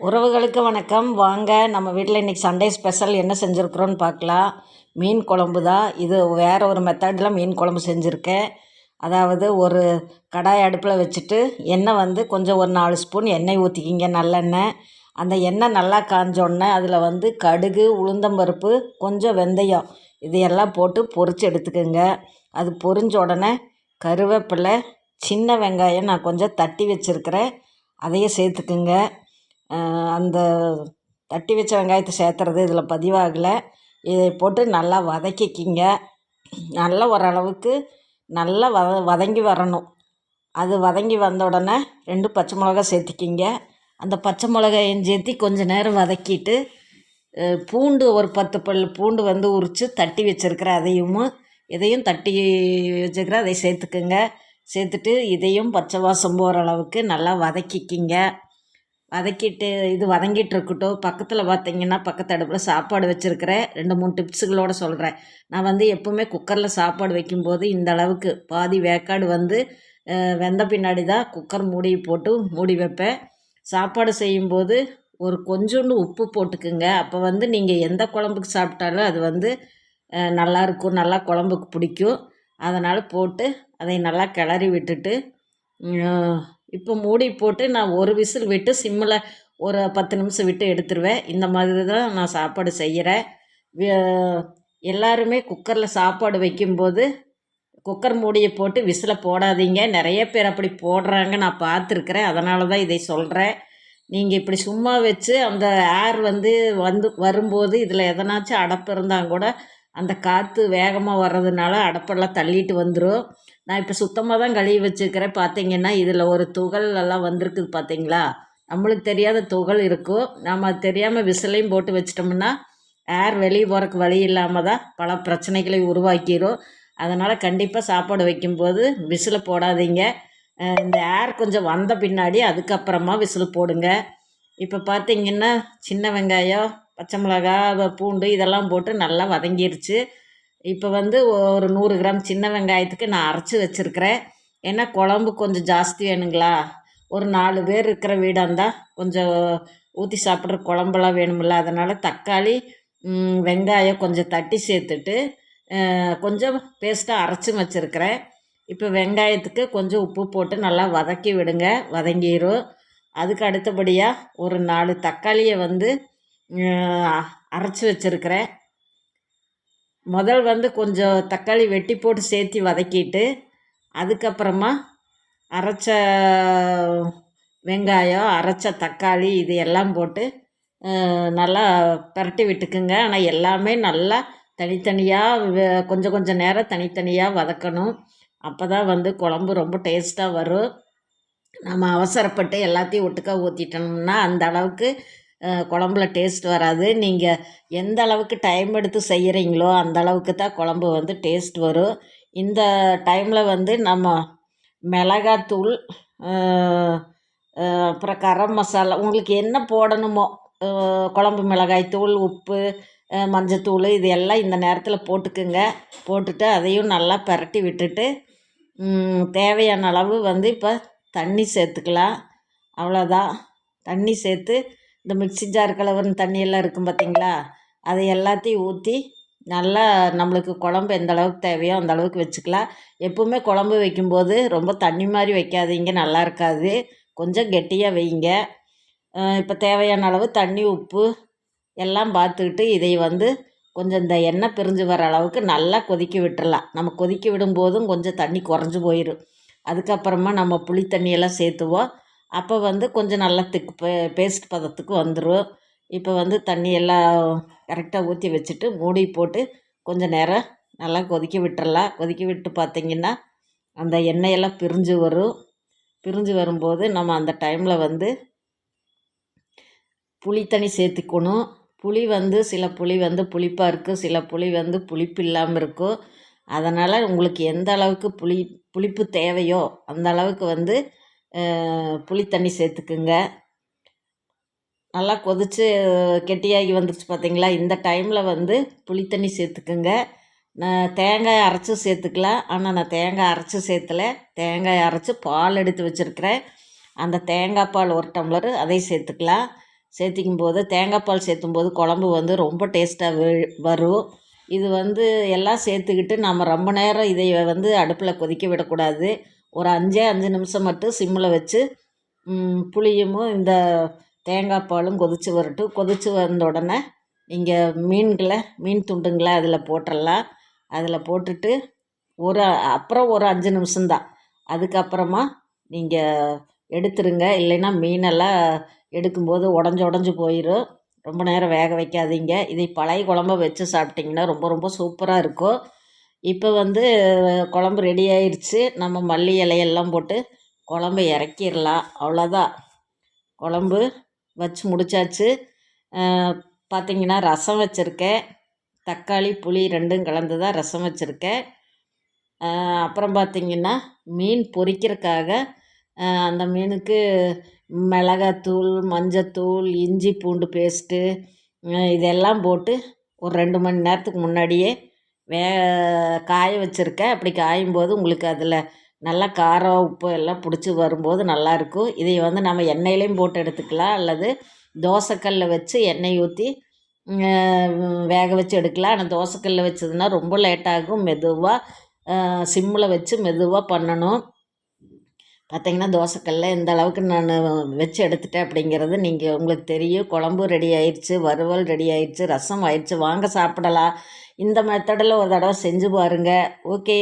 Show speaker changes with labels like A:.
A: உறவுகளுக்கு வணக்கம். வாங்க நம்ம வீட்டில் இன்றைக்கி சண்டே ஸ்பெஷல் என்ன செஞ்சுருக்குறோன்னு பார்க்கலாம். மீன் குழம்பு தான். இது வேறு ஒரு மெத்தடில் மீன் குழம்பு செஞ்சுருக்கேன். அதாவது ஒரு கடாய் அடுப்பில் வச்சுட்டு எண்ணெய் வந்து கொஞ்சம் ஒரு நாலு ஸ்பூன் எண்ணெய் ஊற்றிக்கிங்க நல்லெண்ணெய் அந்த எண்ணெய் நல்லா காஞ்சோடனே அதில் வந்து கடுகு உளுந்தம்பருப்பு கொஞ்சம் வெந்தயம் இதையெல்லாம் போட்டு பொறிச்சு எடுத்துக்கோங்க. அது பொரிஞ்ச உடனே கருவேப்பிலை சின்ன வெங்காயம் நான் கொஞ்சம் தட்டி வச்சுருக்கிறேன். அதையும் சேர்த்துக்குங்க. அந்த தட்டி வச்ச வெங்காயத்தை சேர்த்துறது இதில் பதிவாகலை. இதை போட்டு நல்லா வதக்கிக்கிங்க. நல்லா ஓரளவுக்கு நல்லா வத வதங்கி வரணும். அது வதங்கி வந்த உடனே ரெண்டு பச்சை மிளகா சேர்த்திக்கிங்க. அந்த பச்சை மிளகாயும் சேர்த்தி கொஞ்சம் நேரம் வதக்கிட்டு பூண்டு ஒரு பத்து பல் பூண்டு வந்து உரித்து தட்டி வச்சுருக்கிற அதையும் இதையும் தட்டி வச்சுருக்கிற அதை சேர்த்துக்குங்க. சேர்த்துட்டு இதையும் பச்சை வாசம் போகிற அளவுக்கு நல்லா வதக்கிக்கிங்க. வதக்கிட்டு இது வதங்கிட்டு இருக்கட்டும் பக்கத்தில் பார்த்தீங்கன்னா பக்கத்து அடுப்பில் சாப்பாடு வச்சுருக்கிறேன் ரெண்டு மூணு டிப்ஸுகளோடு சொல்கிறேன் நான் வந்து எப்போவுமே குக்கரில் சாப்பாடு வைக்கும்போது இந்த அளவுக்கு பாதி வேக்காடு வந்து வெந்த பின்னாடி தான் குக்கர் மூடி போட்டு மூடி வைப்பேன். சாப்பாடு செய்யும்போது ஒரு கொஞ்சோண்டு உப்பு போட்டுக்குங்க. அப்போ வந்து நீங்கள் எந்த குழம்புக்கு சாப்பிட்டாலும் அது வந்து நல்லாயிருக்கும் நல்லா குழம்புக்கு பிடிக்கும். அதனால் போட்டு அதை நல்லா கிளறி விட்டுட்டு இப்போ மூடி போட்டு நான் ஒரு விசில் விட்டு சிம்மில் ஒரு பத்து நிமிஷம் விட்டு எடுத்துருவேன். இந்த மாதிரி தான் நான் சாப்பாடு செய்கிறேன் எல்லாருமே குக்கரில் சாப்பாடு வைக்கும்போது குக்கர் மூடியை போட்டு விசிலை போடாதீங்க. நிறைய பேர் அப்படி போடுறாங்க. நான் பார்த்துருக்குறேன். அதனால தான் இதை சொல்கிறேன் நீங்கள் இப்படி சும்மா வச்சு அந்த ஏர் வந்து வந்து வரும்போது இதில் எதனாச்சும் அடப்பு இருந்தால் கூட அந்த காற்று வேகமாக வர்றதுனால அடப்பெல்லாம் தள்ளிட்டு வந்துடும் நான் இப்போ சுத்தமாக தான் கழுவி வச்சுருக்கிறேன். பார்த்தீங்கன்னா இதில் ஒரு துகள் எல்லாம் வந்திருக்குது பார்த்தீங்களா நம்மளுக்கு தெரியாத துகள் இருக்கும். நாம் அது தெரியாமல் விசிலையும் போட்டு வச்சிட்டோம்னா ஏர் வெளியே போகிறக்கு வழி இல்லாமல் தான் பல பிரச்சனைகளை உருவாக்கிடும் அதனால் கண்டிப்பாக சாப்பாடு வைக்கும்போது விசிலை போடாதீங்க. இந்த ஏர் கொஞ்சம் வந்த பின்னாடி அதுக்கப்புறமா விசில் போடுங்க. இப்போ பார்த்தீங்கன்னா சின்ன வெங்காயம் பச்சை மிளகா பூண்டு இதெல்லாம் போட்டு நல்லா வதங்கிருச்சு. இப்போ வந்து ஒரு நூறு கிராம் சின்ன வெங்காயத்துக்கு நான் அரைச்சி வச்சுருக்கிறேன். ஏன்னா குழம்பு கொஞ்சம் ஜாஸ்தி வேணுங்களா? ஒரு நாலு பேர் இருக்கிற வீடாக இருந்தால் கொஞ்சம் ஊற்றி சாப்பிட்ற குழம்பெல்லாம் வேணுமில்ல அதனால் தக்காளி வெங்காயம் கொஞ்சம் தட்டி சேர்த்துட்டு கொஞ்சம் பேஸ்ட்டாக அரைச்சும் வச்சுருக்கிறேன். இப்போ வெங்காயத்துக்கு கொஞ்சம் உப்பு போட்டு நல்லா வதக்கி விடுங்க. வதங்கிடும் அதுக்கு அடுத்தபடியாக ஒரு நாலு தக்காளியை வந்து அரைச்சி வச்சுருக்கிறேன். முதல் வந்து கொஞ்சம் தக்காளி வெட்டி போட்டு சேர்த்து வதக்கிட்டு அதுக்கப்புறமா அரைச்ச வெங்காயம் அரைச்ச தக்காளி இது எல்லாம் போட்டு நல்லா பரட்டி விட்டுக்குங்க. ஆனால் எல்லாமே நல்லா தனித்தனியாக கொஞ்சம் கொஞ்சம் நேரம் தனித்தனியாக வதக்கணும். அப்போ தான் வந்து குழம்பு ரொம்ப டேஸ்ட்டாக வரும். நம்ம அவசரப்பட்டு எல்லாத்தையும் ஒட்டுக்கா ஊற்றிட்டோம்னா அந்த அளவுக்கு குழம்புல டேஸ்ட் வராது. நீங்கள் எந்த அளவுக்கு டைம் எடுத்து செய்கிறீங்களோ அந்த அளவுக்கு தான் குழம்பு வந்து டேஸ்ட் வரும். இந்த டைமில் வந்து நம்ம மிளகாத்தூள் அப்புறம் கரம் மசாலா உங்களுக்கு என்ன போடணுமோ குழம்பு மிளகாய் தூள் உப்பு மஞ்சத்தூள் இது எல்லாம் இந்த நேரத்தில் போட்டுக்குங்க. போட்டுட்டு அதையும் நல்லா பரட்டி விட்டுட்டு தேவையான அளவு வந்து இப்போ தண்ணி சேர்த்துக்கலாம். அவ்வளோதான் தண்ணி சேர்த்து இந்த மிக்ஸி ஜார் கலவரம் தண்ணியெல்லாம் இருக்கும் பார்த்தீங்களா அதை எல்லாத்தையும் ஊற்றி நல்லா நம்மளுக்கு குழம்பு எந்த அளவுக்கு தேவையோ அந்த அளவுக்கு வச்சுக்கலாம். எப்போவுமே குழம்பு வைக்கும்போது ரொம்ப தண்ணி மாதிரி வைக்காதீங்க நல்லா இருக்காது. கொஞ்சம் கெட்டியாக வைங்க. இப்போ தேவையான அளவு தண்ணி உப்பு எல்லாம் பார்த்துக்கிட்டு இதை வந்து கொஞ்சம் இந்த எண்ணெய் பிரிஞ்சு வர அளவுக்கு நல்லா கொதிக்க விட்டுறலாம். நம்ம கொதிக்க விடும்போதும் கொஞ்சம் தண்ணி குறைஞ்சி போயிடும் அதுக்கப்புறமா நம்ம புளி தண்ணியெல்லாம் சேர்த்துவோம். அப்போ வந்து கொஞ்சம் நல்லா திக்கு பே பேஸ்ட் பதத்துக்கு வந்துடும் இப்போ வந்து தண்ணி எல்லாம் கரெக்டாக ஊற்றி வச்சுட்டு மூடி போட்டு கொஞ்சம் நேரம் நல்லா கொதிக்க விட்டுறலாம். கொதிக்க விட்டு பார்த்திங்கன்னா அந்த எண்ணெயெல்லாம் பிரிஞ்சு வரும். பிரிஞ்சு வரும்போது நம்ம அந்த டைமில் வந்து புளி தண்ணி சேர்த்துக்கணும். புளி வந்து சில புளி வந்து புளிப்பாக இருக்கும். சில புளி வந்து புளிப்பு இல்லாமல் இருக்கும். அதனால் உங்களுக்கு எந்த அளவுக்கு புளி புளிப்பு தேவையோ அந்த அளவுக்கு வந்து புளி தண்ணி சேர்த்துக்குங்க. நல்லா கொதித்து கெட்டியாகி வந்துருச்சு பார்த்தீங்களா இந்த டைமில் வந்து புளி தண்ணி சேர்த்துக்குங்க. நான் தேங்காய் அரைச்சி சேர்த்துக்கலாம். ஆனால் நான் தேங்காய் அரைச்சி சேர்த்தலை. தேங்காய் அரைச்சி பால் எடுத்து வச்சுருக்கிறேன். அந்த தேங்காய் பால் ஒரு டம்ளர் அதை சேர்த்துக்கலாம். சேர்த்திக்கும் போது தேங்காய் பால் சேர்த்தும் போது குழம்பு வந்து ரொம்ப டேஸ்ட்டாக வரும். இது வந்து எல்லாம் சேர்த்துக்கிட்டு நம்ம ரொம்ப நேரம் இதை வந்து அடுப்பில் கொதிக்க விடக்கூடாது. ஒரு அஞ்சே அஞ்சு நிமிஷம் மட்டும் சிம்மில் வச்சு புளியும் இந்த தேங்காய் பாலும் கொதித்து வரட்டும். கொதித்து வந்த உடனே நீங்கள் மீன்களை மீன் துண்டுங்களை அதில் போட்டுடலாம் அதில் போட்டுட்டு ஒரு அப்புறம் ஒரு அஞ்சு நிமிஷம்தான் அதுக்கப்புறமா நீங்கள் எடுத்துருங்க. இல்லைன்னா மீனெல்லாம் எடுக்கும்போது உடஞ்சி உடஞ்சி போயிடும் ரொம்ப நேரம் வேக வைக்காதீங்க. இதை பழைய குழம்ப வச்சு சாப்பிட்டிங்கன்னா ரொம்ப ரொம்ப சூப்பராக இருக்கும். இப்போ வந்து குழம்பு ரெடி ஆயிடுச்சு நம்ம மல்லி இலையெல்லாம் போட்டு குழம்பு இறக்கிடலாம். அவ்வளோதான் குழம்பு வச்சு முடிச்சாச்சு. பார்த்திங்கன்னா ரசம் வச்சுருக்கேன். தக்காளி புளி ரெண்டும் கலந்து தான் ரசம் வச்சுருக்கேன். அப்புறம் பார்த்திங்கன்னா மீன் பொரிக்கிறதுக்காக அந்த மீனுக்கு மிளகாத்தூள் மஞ்சத்தூள் இஞ்சி பூண்டு பேஸ்ட்டு இதெல்லாம் போட்டு ஒரு ரெண்டு மணி நேரத்துக்கு முன்னாடியே வே காய வச்சுருக்கேன். அப்படி காயும் போது உங்களுக்கு அதில் நல்லா காரம் உப்பு எல்லாம் பிடிச்சி வரும்போது நல்லாயிருக்கும். இதை வந்து நம்ம எண்ணெயிலையும் போட்டு எடுத்துக்கலாம். அல்லது தோசைக்கல்ல வச்சு எண்ணெய் ஊற்றி வேக வச்சு எடுக்கலாம். ஆனால் தோசைக்கல்ல வச்சதுன்னா ரொம்ப லேட்டாகும். மெதுவாக சிம்மில் வச்சு மெதுவாக பண்ணணும். பார்த்திங்கன்னா தோசைக்கல்ல இந்த அளவுக்கு நான் வச்சு எடுத்துட்டேன் அப்படிங்கிறது நீங்கள் உங்களுக்கு தெரியும். குழம்பு ரெடி ஆயிடுச்சு வறுவல் ரெடி ஆயிடுச்சு ரசம் ஆயிடுச்சு வாங்க சாப்பிடலாம். இந்த மெத்தடில் ஒரு தடவை செஞ்சு பாருங்கள் ஓகே